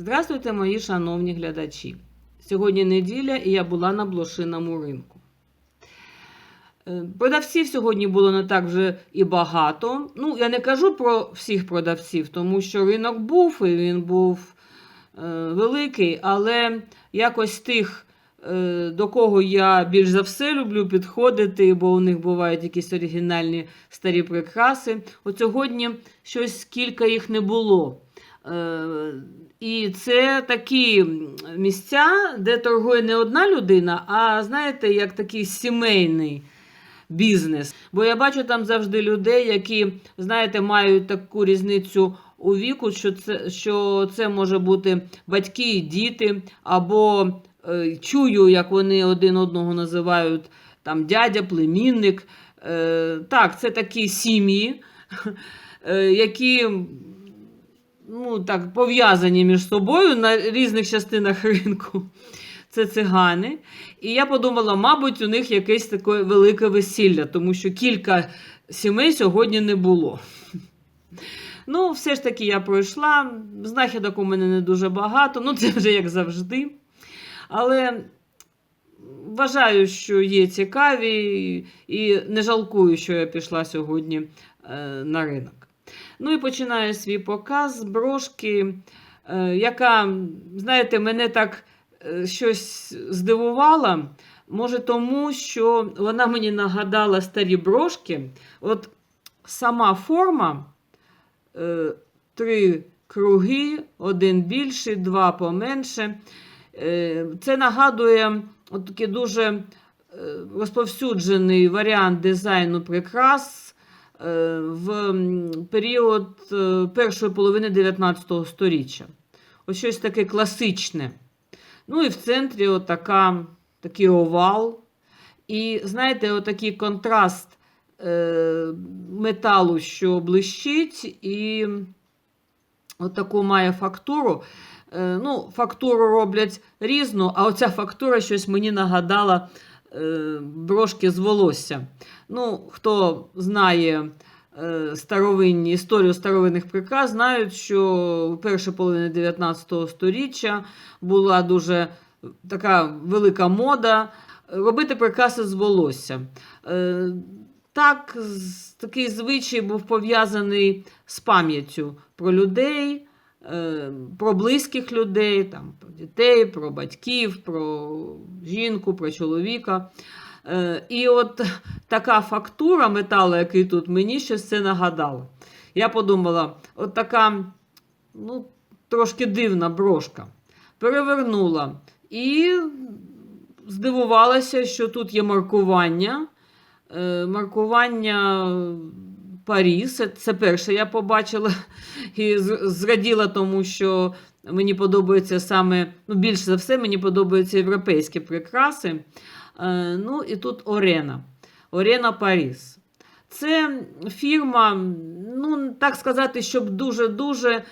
Здравствуйте, мої шановні глядачі. Сьогодні неділя і я була на блошиному ринку. Е, Продавців сьогодні було не так вже і багато. Ну, я не кажу про всіх продавців, тому що ринок був і він був е, великий, але якось тих, е, до кого я більш за все люблю підходити, бо у них бувають якісь оригінальні старі прикраси. От сьогодні щось кілька їх не було. Е, І це такі місця, де торгує не одна людина, а знаєте, як такий сімейний бізнес. Бо я бачу там завжди людей, які, знаєте, мають таку різницю у віку, що це, що це може бути батьки і діти, або е, чую, як вони один одного називають там дядя, племінник. Е, так, це такі сім'ї, е, які ну, так, пов'язані між собою на різних частинах ринку. Це цигани. І я подумала, мабуть, у них якесь таке велике весілля, тому що кілька сімей сьогодні не було. Ну, все ж таки я пройшла. Знахідок у мене не дуже багато, ну це вже як завжди. Але вважаю, що є цікаві, і не жалкую, що я пішла сьогодні е, на ринок. Ну і починаю свій показ з брошки, е, яка, знаєте, мене так е, щось здивувала. Може, тому що вона мені нагадала старі брошки. От сама форма, е, три круги, один більший, два поменше. Це нагадує от такий дуже розповсюджений варіант дизайну прикрас в період е, першої половини 19 століття. Ось щось таке класичне. Ну і в центрі отака, такий овал. І знаєте, отакий контраст е, металу, що блищить, і отаку має фактуру. Е, ну, фактуру роблять різну, а оця фактура щось мені нагадала е, брошки з волосся. Ну, хто знає е, старовинні, історію старовинних прикрас, знають, що в першій половині 19 століття була дуже така велика мода робити прикраси з волосся. Е, так, такий звичай був пов'язаний з пам'яттю про людей, е, про близьких людей, там, про дітей, про батьків, про жінку, про чоловіка. Е, І от така фактура металу, який тут мені щось це нагадало. Я подумала, от така ну, трошки дивна брошка. Перевернула і здивувалася, що тут є маркування. Е, Маркування Паріс. Це- перше я побачила і зраділа, тому що мені подобається саме, ну, більше за все, мені подобаються європейські прикраси. Е, Ну, і тут Орена. Орена Паріс. Це фірма, ну, так сказати, щоб дуже-дуже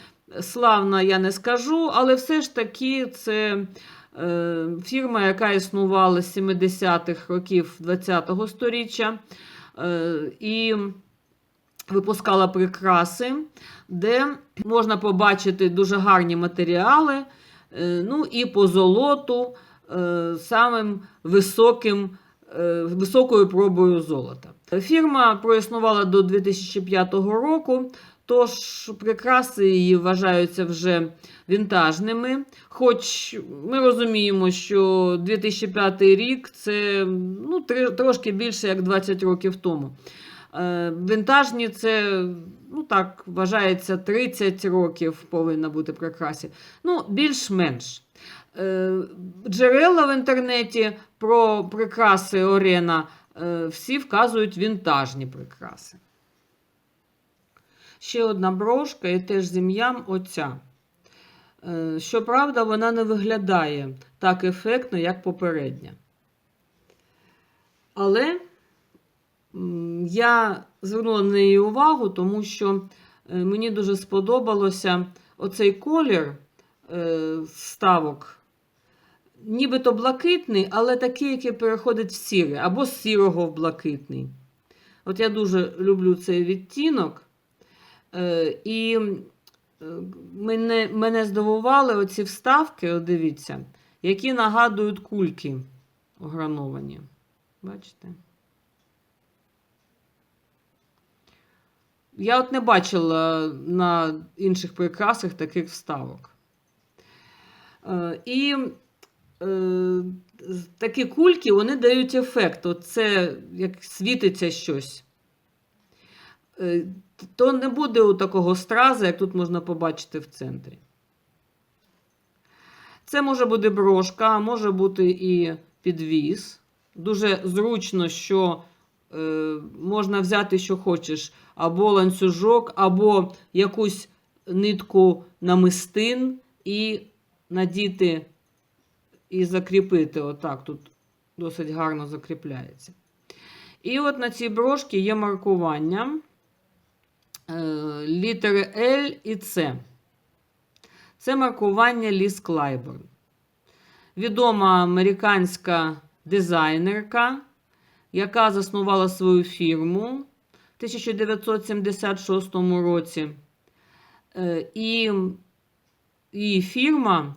славна, я не скажу, але все ж таки це е, фірма, яка існувала з 70-х років ХХ століття. Е, і випускала прикраси, де можна побачити дуже гарні матеріали, е, ну і по золоту е, самим високим, е, високою пробою золота. Фірма проіснувала до 2005 року, тож прикраси її вважаються вже вінтажними. Хоч ми розуміємо, що 2005 рік це ну, трошки більше як 20 років тому. Е, Вінтажні це, ну так, вважається 30 років повинна бути прикрасі. Ну, більш-менш. Е, Джерела в інтернеті про прикраси Орена е, всі вказують вінтажні прикраси. Ще одна брошка і теж з ім'ям оця. Е, Щоправда, вона не виглядає так ефектно, як попередня. Але я звернула на неї увагу, тому що е, мені дуже сподобалося оцей колір е, ставок. Нібито блакитний, але такий, який переходить в сірий, або з сірого в блакитний. От я дуже люблю цей відтінок. Е, І мене, мене здивували оці вставки, от дивіться, які нагадують кульки ограновані. Бачите? Я от не бачила на інших прикрасах таких вставок. Е, І е, такі кульки вони дають ефект. От це як світиться щось. Е, То не буде у такого страза, як тут можна побачити в центрі. Це може бути брошка, може бути і підвіз. Дуже зручно, що можна взяти, що хочеш, або ланцюжок, або якусь нитку намистин і надіти і закріпити. Отак тут досить гарно закріпляється. І от на цій брошці є маркування е, літери L і C. Це маркування Ліс Клайборн. Відома американська дизайнерка, яка заснувала свою фірму в 1976 році. Е, І її фірма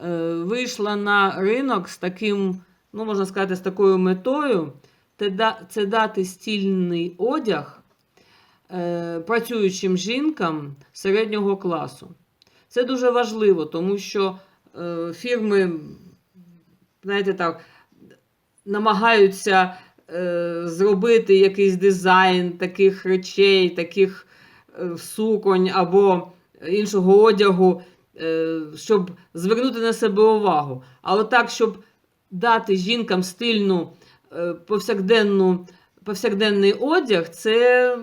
е, вийшла на ринок з таким, ну, можна сказати, з такою метою. Це дати стільний одяг е, працюючим жінкам середнього класу. Це дуже важливо, тому що фірми, знаєте так, намагаються зробити якийсь дизайн таких речей, таких е, суконь або іншого одягу, е, щоб звернути на себе увагу. Але так, щоб дати жінкам стильну е, повсякденну, повсякденний одяг, це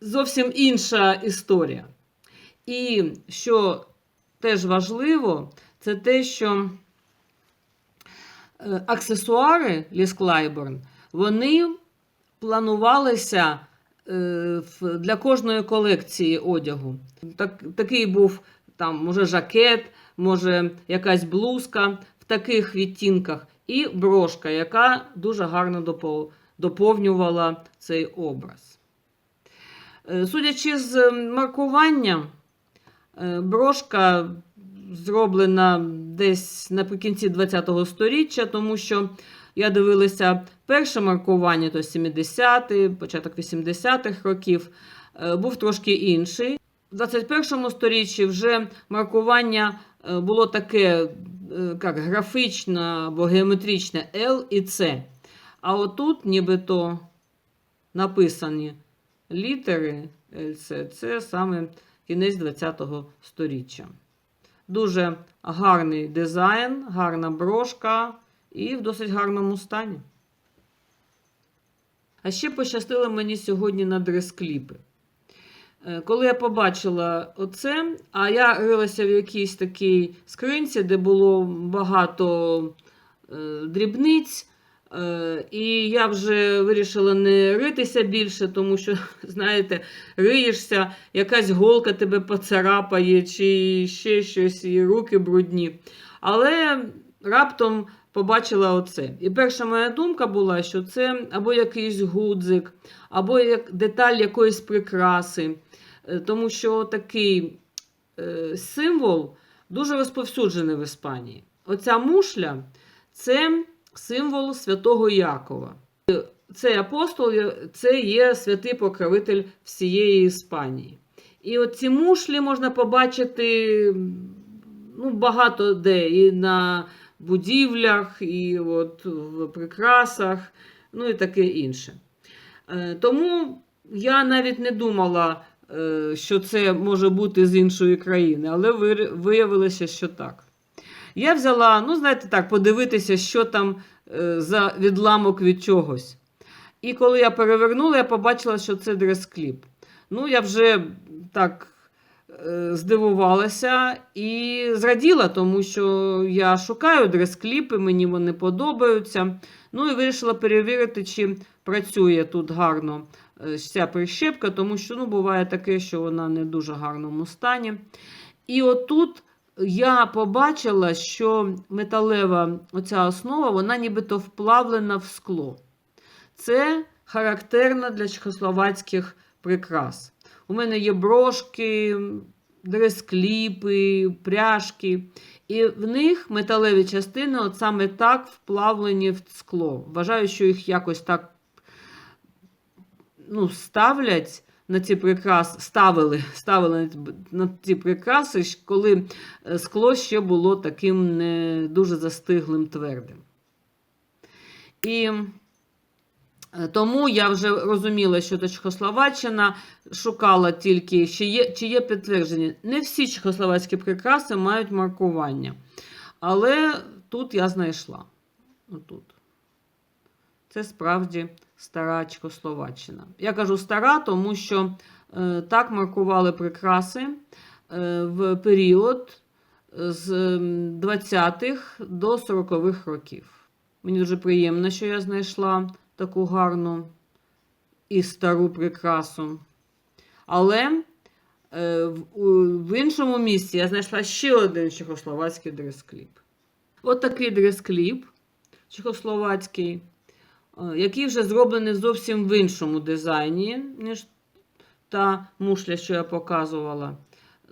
зовсім інша історія. І що теж важливо, це те, що е, аксесуари Ліс Клайборн, вони планувалися е, для кожної колекції одягу. Так, такий був там, може, жакет, може, якась блузка в таких відтінках, і брошка, яка дуже гарно доповнювала цей образ. Е, Судячи з маркування, е, брошка зроблена десь наприкінці ХХ століття, тому що я дивилася перше маркування, то 70-ті, початок 80-х років, е, був трошки інший. В 21 сторіччі вже маркування е, було таке е, як графічне або геометричне L і C. А отут нібито написані літери LC. Це саме кінець 20-го сторіччя. Дуже гарний дизайн, гарна брошка і в досить гарному стані. А ще пощастило мені сьогодні на дрес-кліпи. Е, Коли я побачила оце, а я рилася в якійсь такій скринці, де було багато е, дрібниць, і я вже вирішила не ритися більше, тому що, знаєте, риєшся, якась голка тебе поцарапає, чи ще щось, і руки брудні. Але раптом побачила оце. І перша моя думка була, що це або якийсь гудзик, або як деталь якоїсь прикраси. Е, Тому що такий е, символ дуже розповсюджений в Іспанії. Оця мушля це символ святого Якова. Цей апостол це є святий покровитель всієї Іспанії. І от ці мушлі можна побачити ну, багато де, і на будівлях, і от в прикрасах, ну і таке інше. Е, Тому я навіть не думала, е, що це може бути з іншої країни, але виявилося, що так. Я взяла, ну, знаєте, так, подивитися, що там е, за відламок від чогось. І коли я перевернула, я побачила, що це дрес-кліп. Ну, я вже так е, здивувалася і зраділа, тому що я шукаю дрес-кліпи, мені вони подобаються. Ну і вирішила перевірити, чи працює тут гарно е, ця прищепка, тому що ну, буває таке, що вона не в дуже гарному стані. І отут я побачила, що металева оця основа, вона нібито вплавлена в скло. Це характерно для чехословацьких прикрас. у мене є брошки, дрескліпи, пряжки. І в них металеві частини от саме так вплавлені в скло. Вважаю, що їх якось так ну, ставлять на ці прикраси, ставили, ставили на ці- прикраси, коли е, скло ще було таким не дуже застиглим твердим. І е, тому я вже розуміла, що Чехословаччина шукала тільки, чи є, чи є підтвердження. Не всі чехословацькі прикраси мають маркування. Але тут я знайшла. Отут. Це справді стара Чехословаччина. Я кажу стара, тому що е, так маркували прикраси е, в період з 20-х до 40-х років. Мені дуже приємно, що я знайшла таку гарну і стару прикрасу. Але е, в, в іншому місці я знайшла ще один чехословацький дрес-кліп. От такий дрес-кліп чехословацький, е, який вже зроблений зовсім в іншому дизайні, ніж та мушля, що я показувала.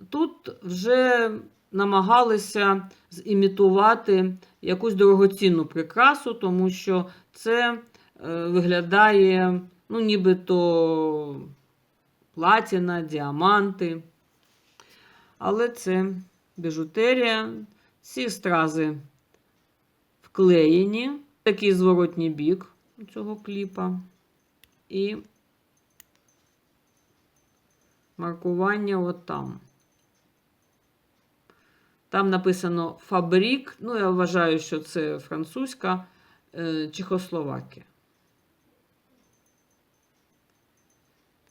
Тут вже намагалися зімітувати якусь дорогоцінну прикрасу, тому що це е, виглядає, ну, нібито платіна, діаманти. Але це біжутерія, ці стрази вклеєні, такий зворотній бік цього кліпа. І маркування от там. Там написано Фабрік. Ну, я вважаю, що це французька е, Чехословакія.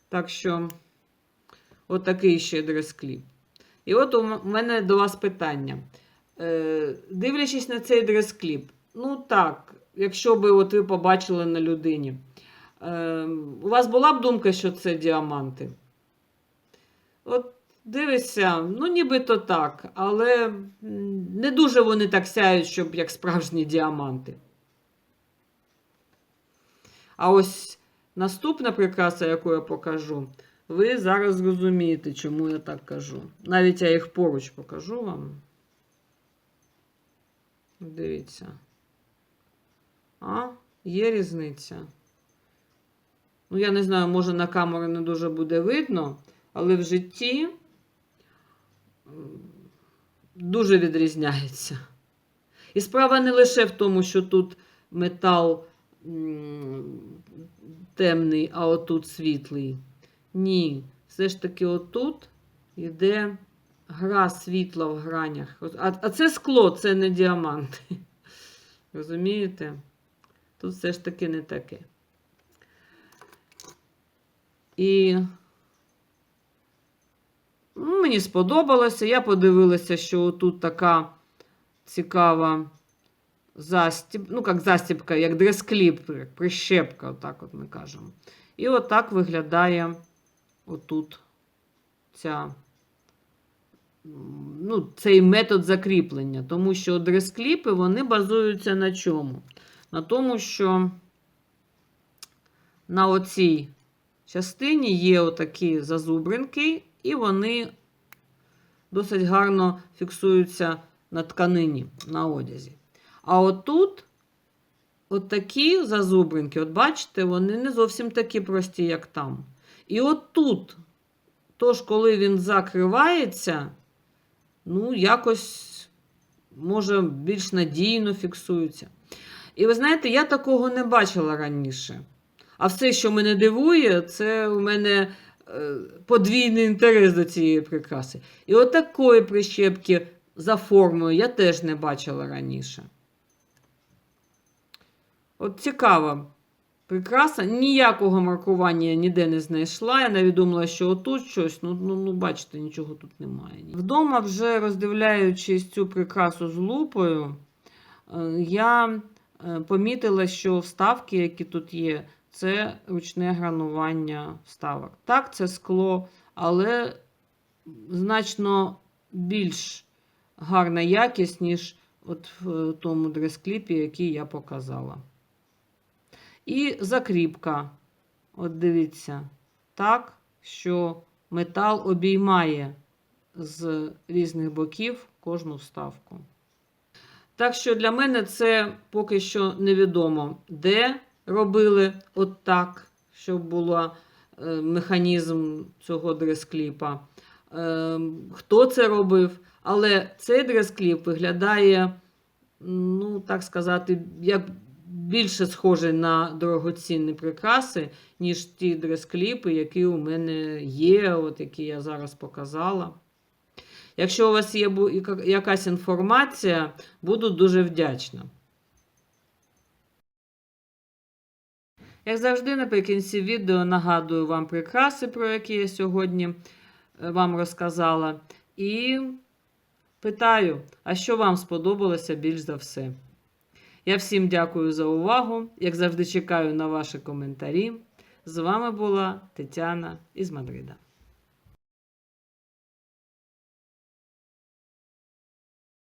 Так що, от ще дрес-кліп. І от у мене до вас питання. Е, дивлячись на цей дрес-кліп, ну так, якщо би от ви побачили на людині, е, у вас була б думка, що це діаманти? От дивишся, ну нібито так, але не дуже вони так сяють, щоб як справжні діаманти. А ось наступна прикраса, яку я покажу, ви зараз зрозумієте, чому я так кажу. Навіть я їх поруч покажу вам. Дивіться. А, є різниця. Ну, я не знаю, може на камеру не дуже буде видно, але в житті дуже відрізняється. І справа не лише в тому, що тут метал темний, а отут світлий. Ні, все ж таки отут йде гра світла в гранях. А, це скло, це не діаманти. Розумієте? Тут все ж таки не таке. І ну, мені сподобалося. Я подивилася, що тут така цікава застіб, ну, як застібка, як дрес-кліп, як прищепка, отак от ми кажемо. І отак виглядає отут ця, ну, цей метод закріплення. Тому що дрес-кліпи вони базуються на чому? На тому, що на оцій частині є отакі зазубринки, і вони досить гарно фіксуються на тканині, на одязі. А отут от такі зазубринки, от бачите, вони не зовсім такі прості, як там. І от тут, тож, коли він закривається, ну, якось, може, більш надійно фіксується. І ви знаєте, я такого не бачила раніше. А все, що мене дивує, це у мене е, подвійний інтерес до цієї прикраси. І от такої прищепки за формою я теж не бачила раніше. От цікава прикраса. Ніякого маркування я ніде не знайшла. Я навіть думала, що отут щось, ну, ну, ну бачите, нічого тут немає. Вдома, вже роздивляючись цю прикрасу з лупою, е, я помітила, що вставки, які тут є, це ручне гранування вставок. Так, це скло, але значно більш гарна якість, ніж от в тому дрес-кліпі, який я показала. І закріпка. От дивіться, так, що метал обіймає з різних боків кожну вставку. Так що для мене це поки що невідомо, де робили от так, щоб був механізм цього дрес-кліпа. Е, Хто це робив? Але цей дрес-кліп виглядає, ну, так сказати, як більше схожий на дорогоцінні прикраси, ніж ті дрес-кліпи, які у мене є, от які я зараз показала. Якщо у вас є якась інформація, буду дуже вдячна. Як завжди, наприкінці відео нагадую вам прикраси, про які я сьогодні е, вам розказала. І питаю, а що вам сподобалося більш за все? Я всім дякую за увагу. Як завжди, чекаю на ваші коментарі. З вами була Тетяна із Мадрида.